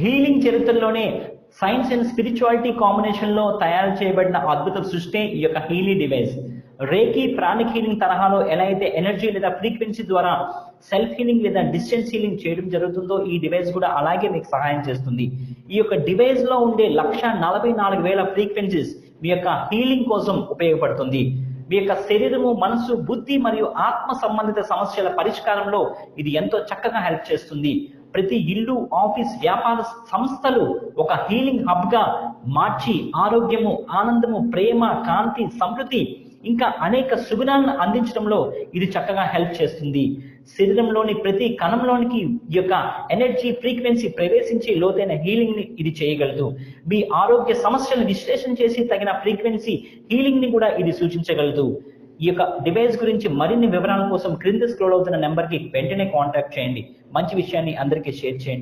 Healing చరిత్రలోనే science and spirituality కాంబినేషన్లో తయారు చేయబడిన అద్భుత సృష్టి ఈ యొక్క Healy device. Reiki pranic healing తరహాలో ఎలా అయితే ఎనర్జీ లేదా ఫ్రీక్వెన్సీ ద్వారా సెల్ఫ్ హీలింగ్ లేదా డిస్టెన్స్ హీలింగ్ చేయడం జరుగుతుందో ఈ డివైస్ కూడా అలాగే మీకు సహాయం చేస్తుంది. ఈ యొక్క డివైస్లో ఉండే లక్ష నలభై నాలుగు వేల ఫ్రీక్వెన్సీస్ మీ యొక్క హీలింగ్ కోసం ఉపయోగపడుతుంది. మీ యొక్క శరీరము మనసు బుద్ధి మరియు ఆత్మ సంబంధిత సమస్యల పరిష్కారంలో ఇది ఎంతో చక్కగా హెల్ప్ చేస్తుంది. ప్రతి ఇల్లు ఆఫీస్ వ్యాపార సంస్థలు ఒక హీలింగ్ హబ్గా మార్చి ఆరోగ్యము ఆనందము ప్రేమ కాంతి సమృద్ధి ఇంకా అనేక సుగుణాలను అందించడంలో ఇది చక్కగా హెల్ప్ చేస్తుంది. శరీరంలోని ప్రతి కణంలోనికి ఈ యొక్క ఎనర్జీ ఫ్రీక్వెన్సీ ప్రవేశించి లోతైన హీలింగ్ని ఇది చేయగలదు. మీ ఆరోగ్య సమస్యలను విశ్లేషణ చేసి తగిన ఫ్రీక్వెన్సీ హీలింగ్ని కూడా ఇది సూచించగలదు. ఈ యొక్క డివైస్ గురించి మరిన్ని వివరాల కోసం క్రింద స్క్రోల్ అవుతున్న నెంబర్కి వెంటనే కాంటాక్ట్ చేయండి. మంచి విషయాన్ని అందరికీ షేర్ చేయండి.